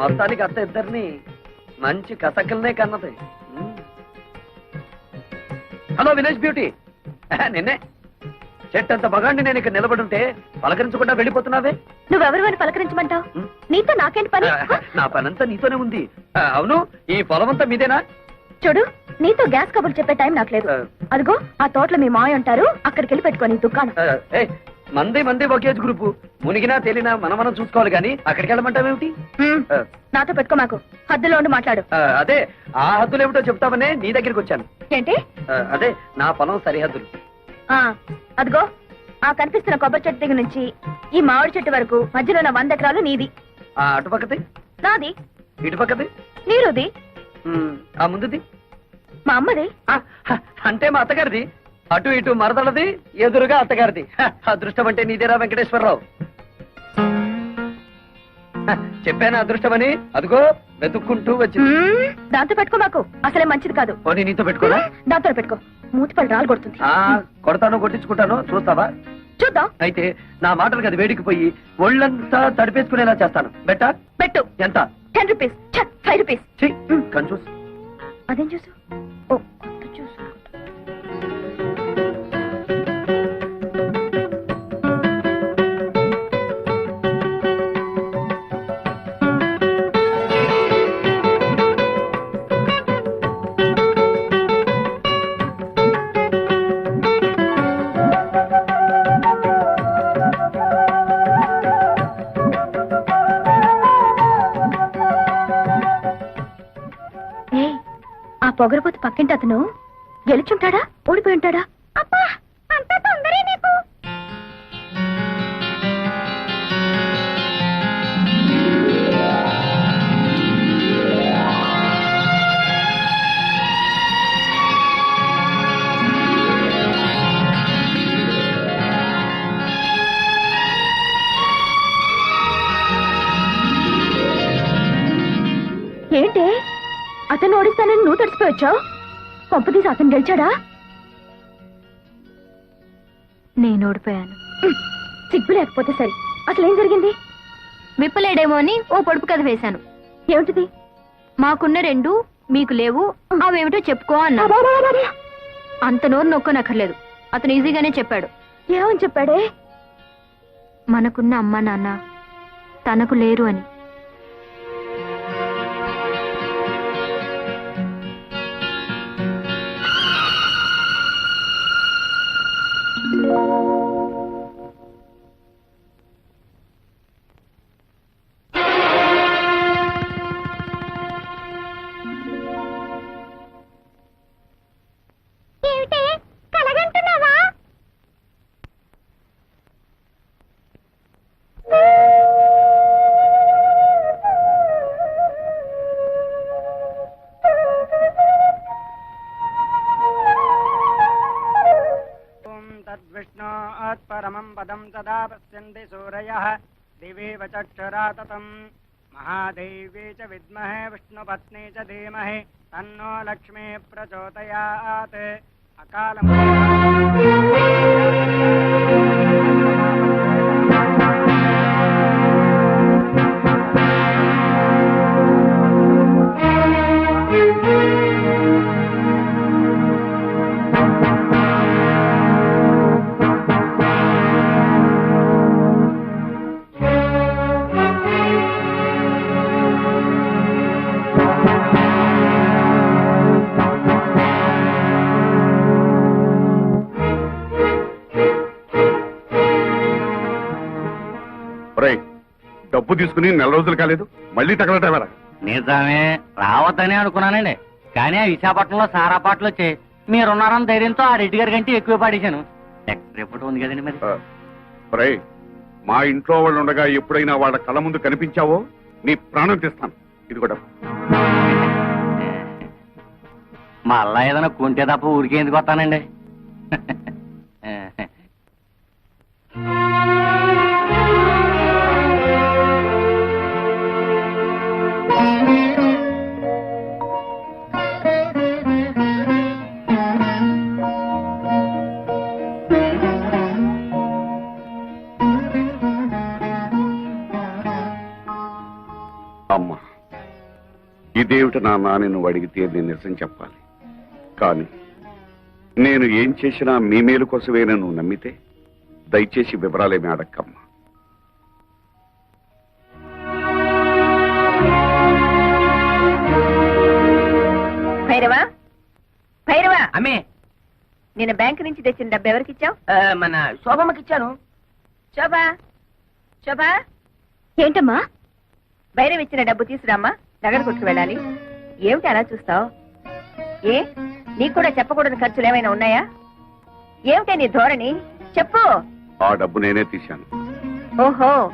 మొత్తానికి అత్త ఇద్దరిని మంచి కసకల్నే కన్నది. Hello village beauty. నిన్నే. చెట్టంత మగాండి నేను ఇక్కడ నిలబడుంటే పలకరించకుండా వెళ్ళిపోతున్నావే? నువ్వెవరు అని పలకరించమంటావు? నీతో నాకేంటి పని? నా పనంతా నీతోనే ఉంది. అవును ఈ పొలం అంతా మీదేనా? చూడు నీతో గ్యాస్ కబుర్లు చెప్పే టైం నాకు లేదు. అదిగో ఆ తోటలో మీ మాయ ఉంటారు అక్కడికి వెళ్ళి పెట్టుకోని దుకాణం. మంది మంది ఒకేజ్ గ్రూపు. మునిగినా తేలినా మనం మనం చూసుకోవాలి కానీ అక్కడికి వెళ్ళమంటావేమిటి? నాతో పెట్టుకో మాకు. హద్దులో ఉండి మాట్లాడు. అదే ఆ హద్దులు ఏమిటో చెప్తామనే నీ దగ్గరికి వచ్చాను. ఏంటి? అదే నా పొలం సరిహద్దులు. ఆ అదిగో ఆ కనిపిస్తున్న కొబ్బరి చెట్టు దగ్గర నుంచి ఈ మామిడి చెట్టు వరకు మధ్యలో ఉన్న వంద ఎకరాలు నీది. ఆ అటుపక్కది నాది. ఇటుపక్కది నీరుది. ఆ ముందుది? మా అమ్మది. అంటే మా అత్తగారిది? అటు ఇటు మరదలది ఎదురుగా అత్తగారిది. అదృష్టం అంటే నీదేరా వెంకటేశ్వరరావు? చెప్పాను అదృష్టమని? అదిగో వెతుక్కుంటూ వచ్చింది. దాంతో పెట్టుకో మాకు. అసలే మంచిది కాదు. పోనీ నీతో పెట్టుకోరా దాంతో పెట్టుకో. మూతిపళ్ళు రాలు కొడుతుంది. ఆ, కొడతాను కొట్టించుకుంటాను చూస్తావా? చూద్దాం. అయితే నా మాటలకు అది వేడికిపోయి ఒళ్ళంతా తడిపేసుకునేలా చేస్తాను. బెట్టా? పెట్టు. ఎంత? Ten rupees. Five rupees. కంచూస్ అదేం చూసు పొగరపోతు పక్కింటి అతను. గెలుచుంటాడా? ఓడిపోయి ఉంటాడా? నువ్వు తడిసిపోయొచ్చావు పంపతీసి అతను గెలిచాడా? నేను ఓడిపోయాను. సిగ్గు లేకపోతే సరే. అసలు ఏం జరిగింది? విప్పలేడేమో అని ఓ పొడుపు కథ వేశాను. ఏమిటిది? మాకున్న రెండు మీకు లేవు అవేమిటో చెప్పుకో అన్నా. అంత నోరు నొక్కనక్కర్లేదు. అతను ఈజీగానే చెప్పాడు. ఏమని చెప్పాడే? మనకున్న అమ్మ నాన్న తనకు లేరు అని. तद्विष्णोत् परमं पदं तदा पश्यन्ति सूरयः। दिवेव चक्षुरा ततम् महादेवी च विद्महे, विष्णुपत्नी च धीमहि, तन्नो लक्ष्मी प्रचोदयात्। ఒరేయ్ డబ్బు తీసుకుని నెల రోజులు కాలేదు మళ్ళీ తగలటవరా నిజమే రావద్దని అనుకున్నానండి. కానీ ఆ విశాఖపట్నంలో సారా పాటలు వచ్చాయి. మీరున్నారన్న ధైర్యంతో ఆ రెడ్డి గారి కంటే ఎక్కువ పాడేశాను. రిపోర్ట్ ఉంది కదండి మరి. ఒరేయ్ మా ఇంట్లో వాళ్ళు ఉండగా ఎప్పుడైనా వాళ్ళ కళ్ళ ముందు కనిపించావో నీ ప్రాణం తీస్తాను. ఇది కూడా మళ్ళా ఏదైనా కొంటే తప్ప ఊరికే ఎందుకు వస్తానండి? ఇదేమిటి నాన్న అని నువ్వు అడిగితే నేను నిజం చెప్పాలి. కానీ నేను ఏం చేసినా మీ మేలు కోసమే నువ్వు నమ్మితే దయచేసి వివరాలేమి అడక్కమ్మా. భైరవా? భైరవా! అమ్మే! నేను బ్యాంక్ నుంచి తెచ్చిన డబ్బు ఎవరికి ఇచ్చావు? మన శోభమ్మకి ఇచ్చాను. శోభా! శోభా! ఏంటమ్మా? భైరవ్ ఇచ్చిన డబ్బు తీసురామ్మా నగర కొట్టుకు వెళ్ళాలి. ఏమిటి అలా చూస్తావు? ఏ? నీకు కూడా చెప్పకూడని ఖర్చులు ఏమైనా ఉన్నాయా? ఏమిటే నీ ధోరణి? చెప్పు. ఆ డబ్బు నేనే తీశాను. ఓహో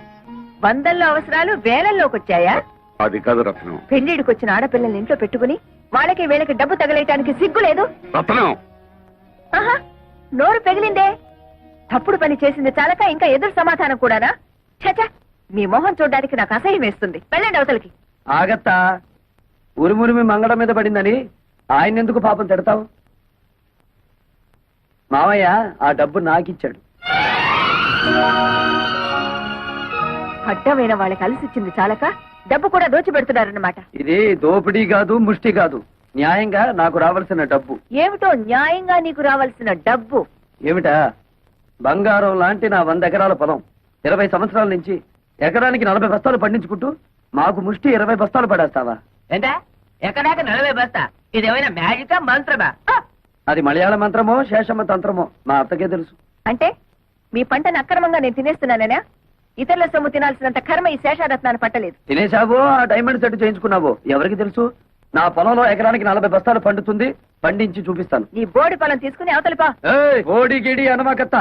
వందల్లో అవసరాలు వేలల్లోకి వచ్చాయా? అది కాదు రత్నం. పెళ్ళిడికి వచ్చిన ఆడపిల్లల్ని ఇంట్లో పెట్టుకుని వాళ్ళకి వీళ్ళకి డబ్బు తగలేయటానికి సిగ్గు లేదు. రత్నం! ఆహా నోరు పెగిలిందే. తప్పుడు పని చేసింది చాలక ఇంకా ఎదురు సమాధానం కూడానా? చచ మీ మొహం చూడడానికి నాకు అసహ్యం వేస్తుంది. వెళ్ళండి అవతలకి. ఆగత్తా. ఉరుమురిమి మంగళం మీద పడిందని ఆయన ఎందుకు పాపం తిడతావు? మావయ్య ఆ డబ్బు నాకిచ్చాడు. అడ్డమైన వాళ్ళకి అలసిచ్చింది చాలక? డబ్బు కూడా దోచిపెడుతున్నారన్నమాట ఇది దోపిడీ కాదు ముష్టి కాదు. న్యాయంగా నాకు రావాల్సిన డబ్బు. ఏమిటో న్యాయంగా నీకు రావాల్సిన డబ్బు? ఏమిటా? బంగారం లాంటి నా వంద ఎకరాల పొలం. ఇరవై సంవత్సరాల నుంచి ఎకరానికి నలభై బస్తాలు పండించుకుంటూ మాకు ముష్టి ఇరవై బస్తాలు పడేస్తావా? ఏంటా? ఎక్కడాక నలభై బస్తా. ఇదేమైనా మ్యాజికా మంత్రమా? అది మలయాళ మంత్రమో శేషమ్మ తంత్రమో. మా అత్తకే తెలుసు. అంటే? మీ పంటను అక్రమంగా నేను తినేస్తున్నానేనా ఇతరుల సొమ్ము తినాల్సినంత కర్మ ఈ శేషారత్నాన్ని పట్టలేదు. తినేశావో ఆ డైమండ్ సెట్ చేయించుకున్నావో? ఎవరికి తెలుసు? నా పొలంలో ఎకరానికి నలభై బస్తాలు పండుతుంది పండించి చూపిస్తాను. నీ బోడి పొలం తీసుకుని అవతలిపా ఓడి గిడి అనమాకత్త.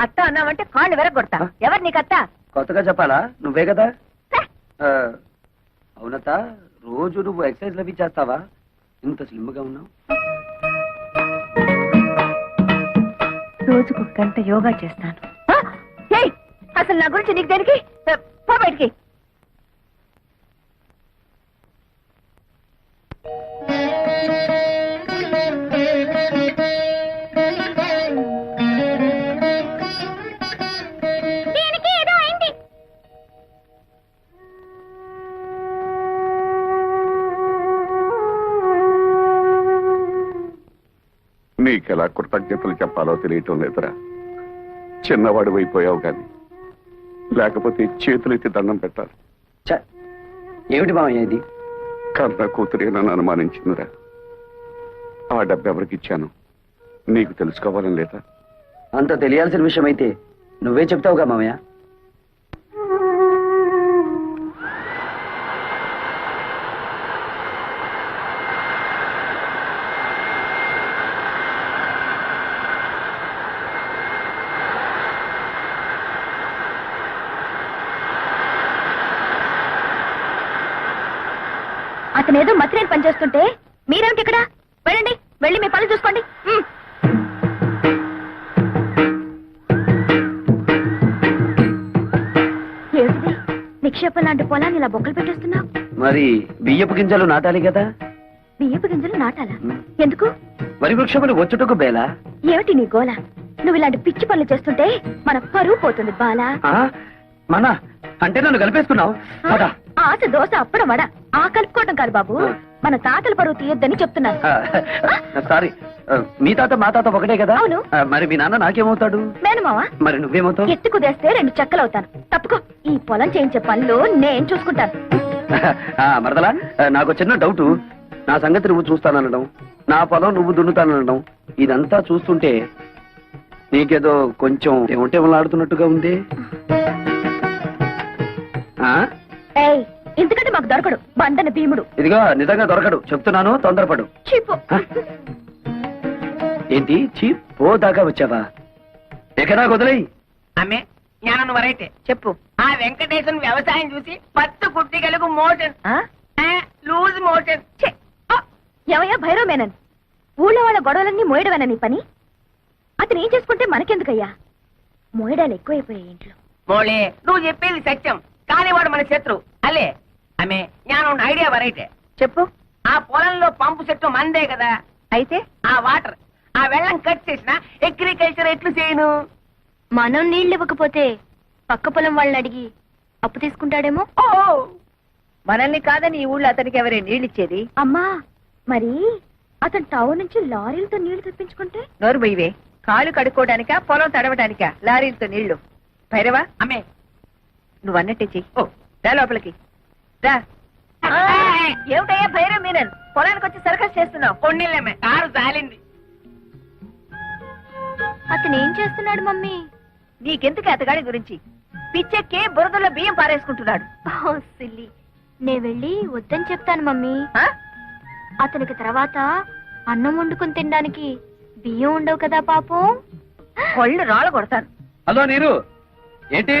అత్త అన్నావంటే కాళ్ళు వెరగొడతా ఎవరు నీకత్త? కొత్తగా చెప్పాలా? నువ్వే కదా? అవునత్త? రోజు నువ్వు ఎక్సర్సైజ్ లవి చేస్తావా? ఇంత స్లిమ్గా ఉన్నావు. రోజుకు గంట యోగా చేస్తాను. అసలు నా గురించి నీకు దేనికి? పో బయటికి. నీకెలా కృతజ్ఞతలు చెప్పాలో తెలియటం లేదురా. చిన్నవాడు అయిపోయావు కానీ లేకపోతే చేతులెత్తి దండం పెట్టాలి. ఏమిటి మామయ్య ఇది? కన్న కూతురే నన్ను అనుమానించిందిరా. ఆ డబ్బు ఎవరికి ఇచ్చాను? నీకు తెలుసుకోవాలని లేదా? అంత తెలియాల్సిన విషయం అయితే నువ్వే చెప్తావుగా మామయ్య అతను ఏదో మత్రేని పని చేస్తుంటే మీరేమిటి ఇక్కడ? వెళ్ళండి వెళ్ళి మీ పని చూసుకోండి. ఏమిటిది? నిక్షేపం లాంటి పొలాన్ని ఇలా బొక్కలు పెట్టేస్తున్నావు? మరి బియ్యపు గింజలు నాటాలి కదా? బియ్యపు గింజలు నాటాలా? ఎందుకు? వరి వృక్షములు వచ్చుటకు బేలా? ఏమిటి నీ గోల? నువ్వు ఇలాంటి పిచ్చి పనులు చేస్తుంటే మన పరువు పోతుంది బాలా. ఆ? మన అంటే నన్ను కలిపేసుకున్నావు? పద. ఆశ దోశ అప్పడం వడ. ఆ కలుపుకోవటం కాదు బాబు. మన తాతల పరువు తీయొద్దని చెప్తున్నాను. ఆ, సారీ. మీ తాత మా తాత ఒకటే కదా? అవును. మరి మీ నాన్న నాకేమవుతాడు? మేనమావా మరి నువ్వేమవుతావు? ఎత్తు కుదేస్తే రెండు చెక్కలవుతాను. తప్పుకో. ఈ పొలం చేయించే పనులు నేను చూసుకుంటాను. మరదలా నాకు చిన్న డౌట్. నా సంగతి నువ్వు చూస్తాననడం నా పొలం నువ్వు దున్నుతాననడం ఇదంతా చూస్తుంటే నీకేదో కొంచెం ఏమంటే ఆడుతున్నట్టుగా ఉంది. ఎందుకంటే మాకు దొరకడు. బండన భీముడు. ఇదిగో నిజంగా దొరకడు. చెప్తున్నాను తొందరపడు. చీపు? ఏంటి? చీప్? పో దాకా వచ్చావా? ఎక్కడా వదిలేయి? అమ్మే జ్ఞానం వరైతే. చెప్పు. ఆ వెంకటేశ్వర వ్యవసాయం చూసి పత్తు కుట్టికలకు మోషన్. ఆ? Loose motion! ఆ! ఎవయ్యా భైరవ మేనన్? ఊళ్ళో వాళ్ళ గొడవలన్నీ మోయడమేనా నీ పని? అతను ఏం చేసుకుంటే మనకెందుకయ్యా? మోయడాలు ఎక్కువైపోయాయి ఇంట్లో. మోళే నువ్వు చెప్పేది సత్యం. కానీ వాడు మన శత్రు. అలే అమ్మే జ్ఞానం ఐడియా వరైతే చెప్పు. ఆ పొలంలో పంపు చెట్టు మందే కదా. అయితే? ఆ వాటర్ ఆ వెళ్ళం కట్ చేసిన అగ్రికల్చర్ ఎట్లు చేయను? మనం నీళ్ళు ఇవ్వకపోతే పక్క పొలం వాళ్ళని అడిగి అప్పు తీసుకుంటాడేమో? ఓ మనల్ని కాదని ఈ ఊళ్ళో అతనికి ఎవరే నీళ్ళిచ్చేది? అమ్మా మరి అతను టౌన్ నుంచి లారీలతో నీళ్ళు తెప్పించుకుంటే? నోరు బొయ్యవే కాలు కడుక్కోవడానికా పొలం తడవడానికా లారీలతో నీళ్ళు భైరవా? అమ్మే. నువ్వు అన్నట్టే చెయ్యి. ఓ రా లోపలికి. రా ఏమిటయ్యా భైరవ్ మీనన్? పొలానికి వచ్చి సర్కస్ చేస్తున్నావు. కొన్నిళ్ళమ్మే కారు జాలింది. అతను ఏం చేస్తున్నాడు మమ్మీ? నీకెందుకు అతగాడి గురించి? పిచ్చెక్కి బురదలో బియ్యం పారేసుకుంటున్నాడు. ఓ సిల్లి. నే వెళ్ళి వద్దని చెప్తాను మమ్మీ. ఆ? అతనికి తర్వాత అన్నం వండుకుని తినడానికి బియ్యం ఉండవు కదా పాపం. కొళ్ళు రాళ్ళ కొడతాను హలో నీరు ఏంటి?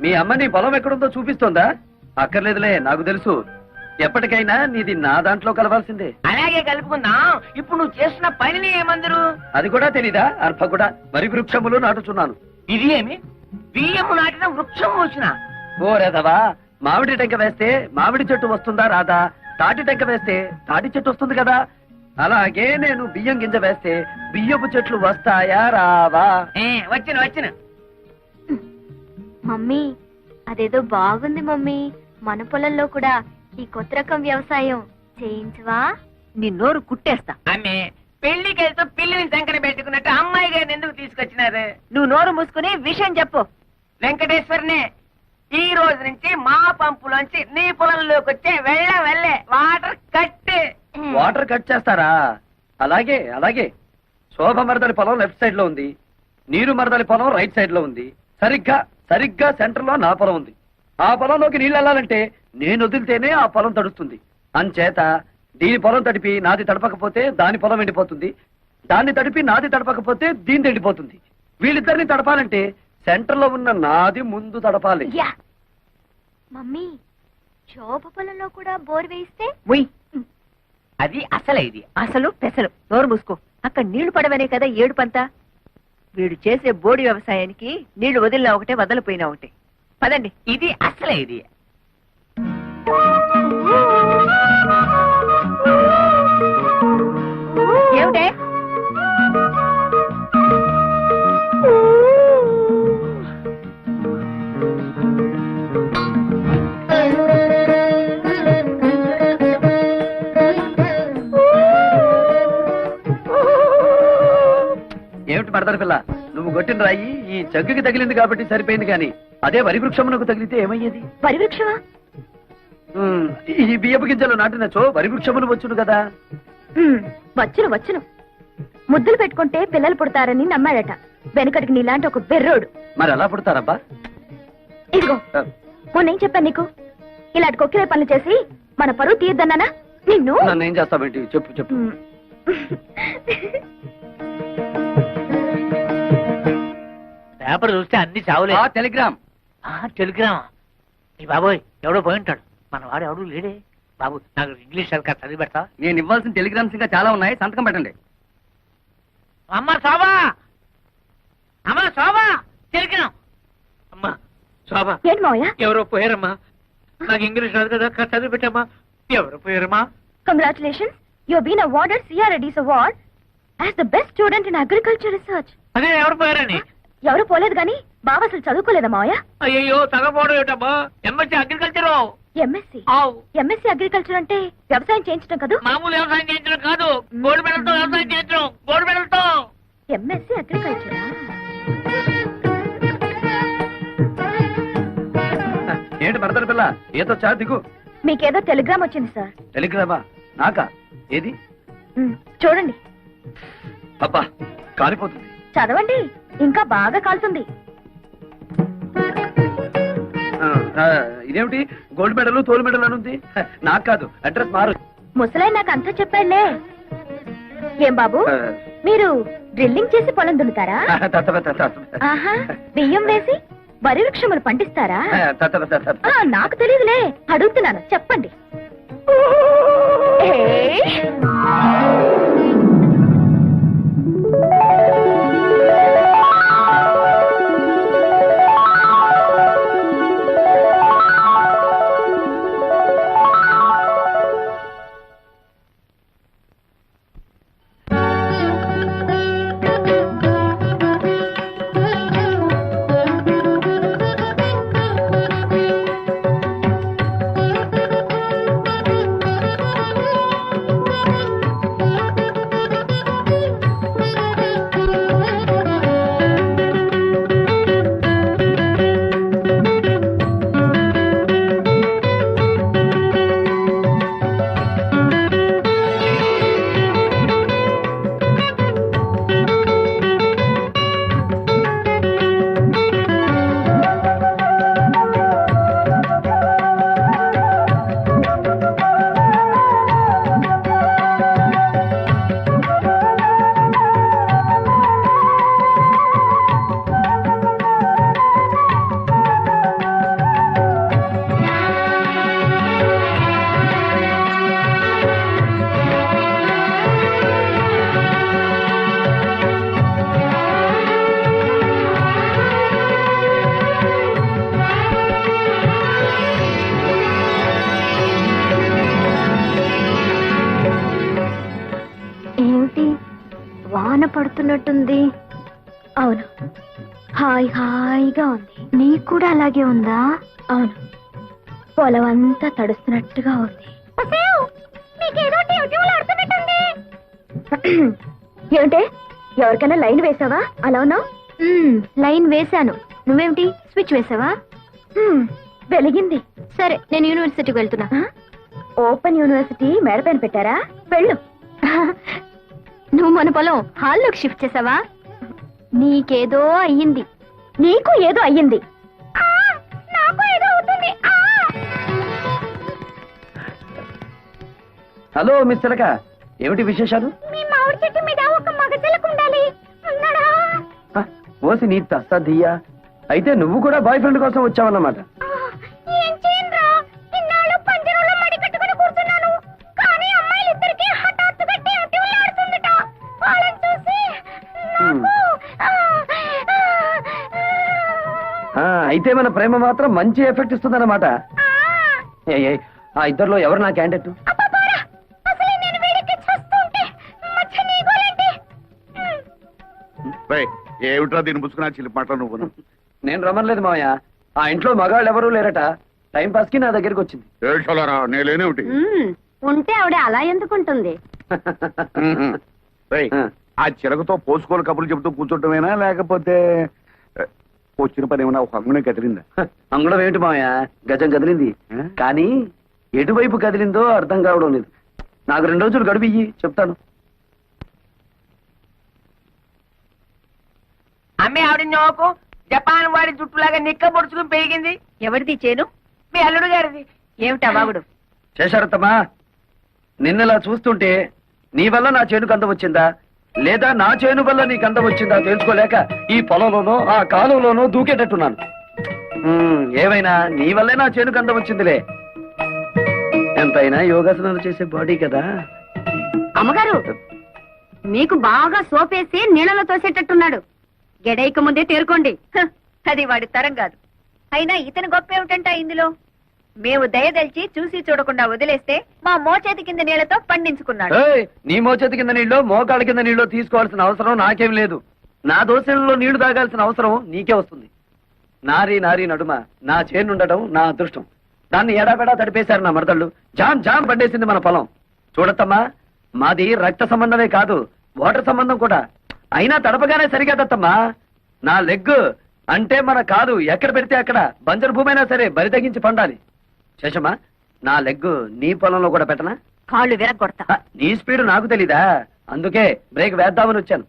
మీ అమ్మ నీ పొలం ఎక్కడుందో చూపిస్తోందా? అక్కర్లేదులే నాకు తెలుసు. ఎప్పటికైనా నీది నా దాంట్లో కలవాల్సిందే. అలాగే కలుపుకుందాం. ఇప్పుడు నువ్వు చేస్తున్న పనిని ఏమందరు? అది కూడా తెలీదా? అర్భ కూడా వరి వృక్షములు నాటుచున్నాను. ఇది ఏమి? బియ్యము నాటిన వృక్షం వచ్చిన? ఓ రేదవా మామిడి టెంక వేస్తే మామిడి చెట్టు వస్తుందా రాదా తాటి టెంక వేస్తే తాటి చెట్టు వస్తుంది కదా. అలాగే నేను బియ్యం గింజ వేస్తే బియ్యపు చెట్లు వస్తాయా రావా? వచ్చిన వచ్చిన. మమ్మీ అదేదో బాగుంది మమ్మీ. మన పొలంలో కూడా ఈ కొత్త రకం వ్యవసాయం చేయించవా? నీ నోరు కుట్టేస్తా. ఆమె పెళ్ళికి వెళ్తూ పిల్లిని సంకర పెట్టుకున్నట్టు అమ్మాయి గారిని ఎందుకు తీసుకొచ్చినారు? నువ్వు నోరు మూసుకుని విషయం చెప్పు. వెంకటేశ్వరనే ఈ రోజు నుంచి మా పంపులోంచి నీ పొలంలోకి వచ్చే వెళ్ళ వెళ్ళే వాటర్ కట్టే. వాటర్ కట్ చేస్తారా? అలాగే అలాగే. శోభ మరదలి పొలం లెఫ్ట్ సైడ్లో ఉంది. నీరు మరదలి పొలం రైట్ సైడ్లో ఉంది. సరిగ్గా సరిగ్గా సెంటర్లో నా పొలం ఉంది. ఆ పొలంలోకి నీళ్ళు వెళ్ళాలంటే నేను వదిలితేనే ఆ పొలం తడుస్తుంది. అంచేత దీని పొలం తడిపి నాది తడపకపోతే దాని పొలం ఎండిపోతుంది. దాన్ని తడిపి నాది తడపకపోతే దీని ఎండిపోతుంది. వీళ్ళిద్దరిని తడపాలంటే సెంటర్లో ఉన్న నాది ముందు తడపాలి. యా. మమ్మీ శోభ పొలంలో కూడా బోర్ వేయిస్తే? ఉయ్. అది అసలే ఇది. అసలు పెసలు. నోరు మూసుకో. అక్కడ నీళ్ళు పడవనే కదా ఏడు పంత వీడు చేసే బోడి వ్యవసాయానికి నీళ్ళు వదిలినా ఒకటే వదలిపోయినా ఒకటే. పదండి. ఇది అసలే ఇది. ఏమిటే? ఏమిటి పడతారు పిల్ల? నువ్వు కొట్టిన రాయి ఈ జగ్గుకి తగిలింది కాబట్టి సరిపోయింది కానీ. అదే వరి వృక్షమునకు తగిలితే ఏమయ్యేది? వరి వృక్షమా ఉమ్, ఈ బియ్యపు గింజలు నాటినచో వరి వృక్షములు వచ్చును కదా. ఉమ్, వచ్చును వచ్చును. ముద్దులు పెట్టుకుంటే పిల్లలు పుడతారని నమ్మాడట. వెనకటికి నీలాంటి ఒక బెర్రోడు మరి ఎలా పుడతారబ్బా? ఇదిగో ఆ, మొన్నేం చెప్పాను నీకు? ఇలాంటి కొక్కిరే పనులు చేసి మన పరువు తీయద్దన్నానా? నిన్ను? నన్ను ఏం చేస్తావేంటి? చెప్పు చెప్పు. ఉమ్. పేపర్ చూస్తే అన్ని చావులే. ఆ టెలిగ్రామ్. టెలిగ్రామా. ఈ బాబోయ్ ఎవడో పోయి ఉంటాడు. మన వాడు ఎవడు లేడే. బాబు నాకు ఇంగ్లీష్ సరిగ్గా చదివి పెడతా నేను ఇవ్వాల్సిన టెలిగ్రామ్స్ ఇంకా చాలా ఉన్నాయి. సంతకం పెట్టండి. అమ్మ శోభా! అమ్మ శోభా! టెలిగ్రామ్. అమ్మా శోభా! ఏంటి మావయ్య? ఎవరో పోయారమ్మా. నాకు ఇంగ్లీష్ రాదు కదా కాస్త చదివి పెట్టమ్మా. ఎవరు పోయారమ్మా? Congratulations you been awarded సిఆర్ఎడీస్ award as the best student in agriculture research అదే ఎవరు పోయారని? ఎవరు పోలేదు గాని బావ అసలు చదువుకోలేదా మావయ్య? అయ్యో తగపోవడం ఏటమ్మా ఎంఎస్సీ అగ్రికల్చర్ ఎంఎస్సి? ఆవు. ఎంఎస్సి అగ్రికల్చర్ అంటే వ్యవసాయం చేయించడం కదా? మామూలు వ్యవసాయం చేయించడం కాదు. గోల్డ్ మెడల్తో వ్యవసాయం చేయించడం. గోల్డ్ మెడల్తో. ఎంఎస్సి అగ్రికల్చరా ఏంటి మరదల పిల్ల? ఏదో చా దిగు. మీకేదో టెలిగ్రామ్ వచ్చింది సార్. టెలిగ్రామా? నాకా? ఏది? చూడండి. అబ్బా కాలిపోతుంది చదవండి. ఇంకా బాగా కాలుతుంది. ఇదేమిటి? గోల్డ్ మెడల్ తోలు మెడల్ అని ఉంది హ, నాకు కాదు అడ్రస్ మారు. ముసలాయి నాకు అంతా చెప్పాడులే. ఏం బాబు? మీరు డ్రిల్లింగ్ చేసి పొలం దున్నుతారా. ఆహా బియ్యం వేసి వరి వృక్షములు పండిస్తారా? నాకు తెలియదులే. అడుగుతున్నాను చెప్పండి. అలాగే ఉందా? అవును. పొలం అంతా తడుస్తున్నట్టుగా ఉంది. ఏమిటే? ఎవరికైనా లైన్ వేసావా? అలా ఉన్నావు? లైన్ వేశాను. నువ్వేమిటి? స్విచ్ వేసావా? వెలిగింది. సరే నేను యూనివర్సిటీకి వెళ్తున్నా. ఓపెన్ యూనివర్సిటీ మేడపైన పెట్టారా? వెళ్ళు. నువ్వు మన పొలం హాల్లోకి షిఫ్ట్ చేసావా? నీకేదో అయ్యింది. నీకు ఏదో అయ్యింది. హలో మిస్ చిలక ఏమిటి విశేషాలు? మీ మామిడి చెట్టు మీద ఒక మగ చిలక ఉండాలి. ఉన్నాడా హ, ఓసి నీ తస్తదియ్యా అయితే నువ్వు కూడా బాయ్ ఫ్రెండ్ కోసం వచ్చావన్నమాట. ఏం చేయనురా? ఇన్నాళ్ళు పంజరంలో మడి కట్టుకుని కూర్చున్నాను. కానీ అమ్మాయిలు ఇద్దరికి హఠాత్తుగా డ్యూటీలు ఆడుతుందట వాళ్ళని చూసి నాకు ఆ, ఆ, అయితే మన ప్రేమ మాత్రం మంచి ఎఫెక్ట్ ఇస్తుందన్నమాట. ఏయ్, ఏయ్, ఆ ఇద్దరిలో ఎవరు నా క్యాండిడేట్? అబ్బబ్బోరా, ఏమిట్రా దీన్ని పుచ్చుకున్నా చిలిపి మాటలు నువ్వు నేను రమ్మలేదు మావయ్య. ఆ ఇంట్లో మగాళ్ళు ఎవరూ లేరట. టైం పాస్కి నా దగ్గరికి వచ్చింది. ఏడ్చోలరా నేనేమిటి ఉంటే ఆవిడ అలా ఎందుకుంటుంది? రేయ్, ఆ. ఆ చిరకతో పోసుకోలు కబుర్లు చెబుతూ కూర్చోటమేనా? లేకపోతే వచ్చిన పని ఏమైనా ఒక అంగునే కదిలిందా? హ, అంగుళం ఏమిటి మావయ్య? గజం కదిలింది? కానీ ఎటువైపు కదిలిందో అర్థం కావడం లేదు. నాకు రెండు రోజులు గడువు ఇయ్యి చెప్తాను. అమ్మే ఆవిడ నోకు జపాన్ వాడి జుట్టులాగా నిక్క పొడుచుకుని పెరిగింది. ఎవరిది చేను? మీ అల్లుడు గారిది. ఏమిటా వాగుడు? చేశారత్తమ్మా నిన్నలా చూస్తుంటే నీ వల్ల నా చేనుకు అందం వచ్చిందా? లేదా నా చేను వల్ల నీకు అందం వచ్చిందా తెలుసుకోలేక ఈ పొలంలోనో ఆ కాలంలోనో దూకేటట్టున్నాను. ఉమ్, ఏమైనా నీ వల్లే నా చేనుకు అందం వచ్చిందిలే. ఎంతైనా యోగాసనాలు చేసే బాడీ కదా. అమ్మగారు మీకు బాగా సోపేసి నీళ్ళలో తోసేటట్టున్నాడు. గెడైక ముందే తేరుకోండి. అది వాడి తరం కాదు. అయినా ఇతని గొప్ప ఏమిటంట ఇందులో? మేము దయదలిచి చూసి చూడకుండా వదిలేస్తే మా మోచేతి కింద నీళ్ళతో పండించుకున్నాడు. నీ మోచేతి కింద నీళ్ళు మోకాళ్ళ కింద నీళ్ళు తీసుకోవాల్సిన అవసరం నాకేం లేదు. నా దోశలలో నీళ్ళు తాగాల్సిన అవసరం నీకే వస్తుంది. నారి నారి నడుమ నా చేనుండటం నా అదృష్టం. దాన్ని ఎడాపెడా తడిపేశారు నా మరదళ్ళు. జామ్ జామ్ పడ్డేసింది మన పొలం. చూడత్తమ్మా మాది రక్త సంబంధమే కాదు వాటర్ సంబంధం కూడా. అయినా తడపగానే సరిగదత్తమ్మా నా లెగ్ అంటే మన కాదు ఎక్కడ పెడితే అక్కడ. బంజరు భూమి అయినా సరే బరి తగ్గించి పండాలి. శేషమ్మా నా లెగ్ నీ పొలంలో కూడా పెట్టనా? కాళ్ళు విరగొడతా నీ స్పీడ్ నాకు తెలీదా? అందుకే బ్రేక్ వేద్దామని వచ్చాను.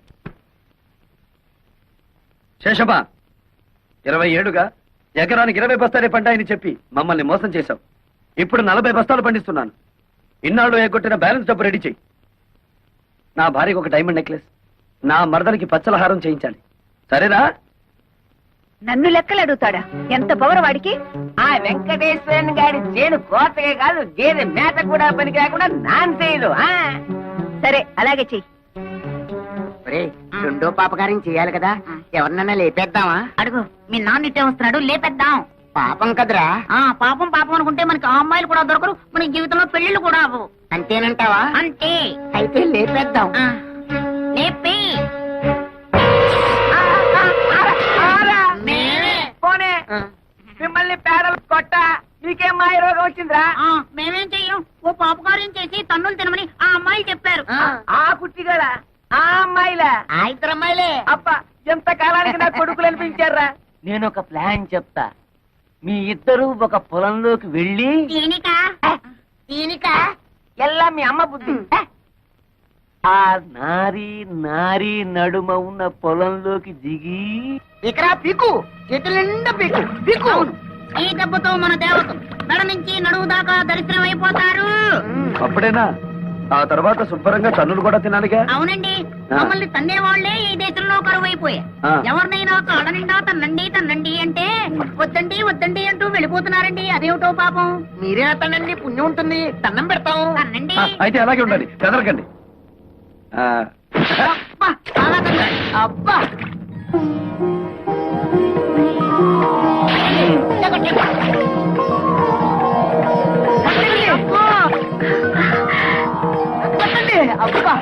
శేషమ్మా ఇరవై ఏడుగా ఎకరానికి ఇరవై బస్తాలే పంటాయని చెప్పి మమ్మల్ని మోసం చేశావు. ఇప్పుడు నలభై బస్తాలు పండిస్తున్నాను. ఇన్నాళ్ళు ఎగ్గొట్టిన బ్యాలెన్స్ డబ్బు రెడీ చెయ్యి. నా భార్యకు ఒక డైమండ్ నెక్లెస్. నా మరదలకి పచ్చలహారం చేయించాలి. సరేనా? నన్ను లెక్కలు అడుగుతాడా ఎంత పవర్ వాడికి? ఆ వెంకటేశ్వరన్ గారి చేను కోతగే కాదు గేదె మేత కూడా పనికి రాకుండా నాన్ చేయదు ఆ? సరే అలాగే చెయ్యి. రెండో పాపకార్యం చేయాలి కదా. ఎవరినన్నా లేపేద్దామా? అడుగు మీ నాన్న ఇట్టే వస్తున్నాడు లేపేద్దాం. పాపం కదరా. ఆ పాపం పాపం అనుకుంటే మనకి ఆ అమ్మాయిలు కూడా దొరకరు మన జీవితంలో పెళ్ళిళ్ళు కూడా అవ్వవు. అంతేనంటావా? అంతే. అయితే లేపేద్దాం. ఆ, లేపి. పేడలు కొట్ట మీకేం మాయ రోగం వచ్చిందిరా? ఆ, మేమేం చెయ్యం? ఓ పాపకార్యం చేసి తన్నులు తినమని ఆ అమ్మాయిలు చెప్పారు. ఆ కుట్టిగడ? ఆ అమ్మాయిలా? ఆ ఇద్దరు అమ్మాయిలే. అబ్బా ఎంత కాలానికి నా కొడుకులు అనిపించారా నేను ఒక ప్లాన్ చెప్తా. మీ ఇద్దరు ఒక పొలంలోకి వెళ్ళి దీనిక? దీనిక? ఎల్లా మీ అమ్మ బుద్ధి. ఆ. నారి నారి నడుమ ఉన్న పొలంలోకి దిగి ఇక్కడ పీకు. చేతుల నిండా పీకు. పీకు. అవును. ఈ దెబ్బతో మన దేవత నడు నుంచి నడువు దాకా దరిద్రం అయిపోతారు. అప్పుడేనా? ఆ తర్వాత శుభ్రంగా తన్నులు కూడా తినాలిగా? అవునండి. మమ్మల్ని తన్నే వాళ్ళే ఈ దేశంలో కరువైపోయా. ఎవరినైనా కాళ్ళ నిండా తన్నండి తన్నండి అంటే వద్దండి వద్దండి అంటూ వెళ్ళిపోతున్నారండి. అదేమిటో పాపం? మీరే అతనండి పుణ్యం ఉంటుంది దండం పెడతాం. తన్నండి. అయితే అలాగే ఉండాలి. బెదరకండి. అబ్బా. అబ్బా!